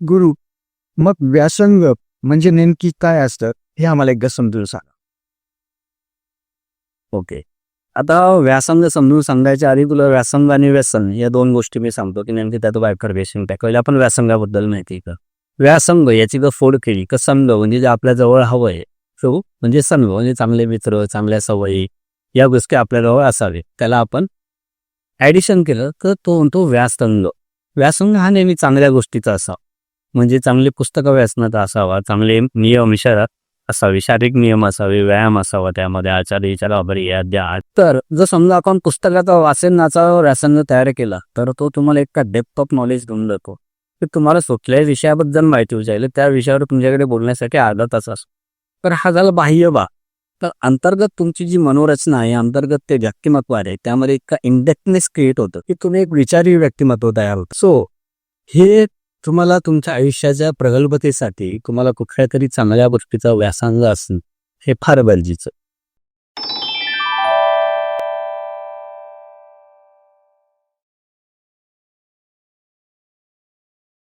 गुरु मग व्यासंग म्हणजे नेमकी काय असतं हे आम्हाला एकदा समजून सांगा. ओके. आता व्यासंग समजून सांगायच्या आधी तुला व्यासंग आणि व्यसन या दोन गोष्टी मी सांगतो की नेमकी त्यात बायफर्गेशन टाकलं आपण व्यासंगाबद्दल माहिती का? व्यासंग याची जर फोड केली का संघ म्हणजे जे आपल्या जवळ हवं आहे. तो म्हणजे संघ म्हणजे चांगले मित्र चांगल्या सवयी या गोष्टी आपल्याजवळ असावे. त्याला आपण ॲडिशन केलं तर तो म्हणतो व्यासंग. व्यासंग हा नेहमी चांगल्या गोष्टीचा असावा. म्हणजे चांगले पुस्तकं व्यासनाचा असावा चांगले नियम इशारा असावे शारीरिक नियम असावे व्यायाम असावा त्यामध्ये आचार विचार अभर्या द्या तर जर समजा आपण पुस्तकाचा वाचनाचा जर तयार केला तर तो तुम्हाला एक डेप्थ ऑफ नॉलेज घेऊन जातो. की तुम्हाला कुठल्याही विषयाबद्दल माहिती विचारली त्या विषयावर तुमच्याकडे बोलण्यासाठी अर्धा तास असतो. तर हा झाला बाह्य बा तर अंतर्गत तुमची जी मनोरचना आहे अंतर्गत ते व्यक्तिमत्व आहे त्यामध्ये इतका इंडेक्टनेस क्रिएट होतं की तुम्ही एक विचारी व्यक्तिमत्व तयार होतं. सो हे तुम्हाला तुमच्या आयुष्याच्या प्रगल्भतेसाठी तुम्हाला कुठल्या तरी चांगल्या गोष्टीचा व्यासंग असणं हे फार गरजेचं.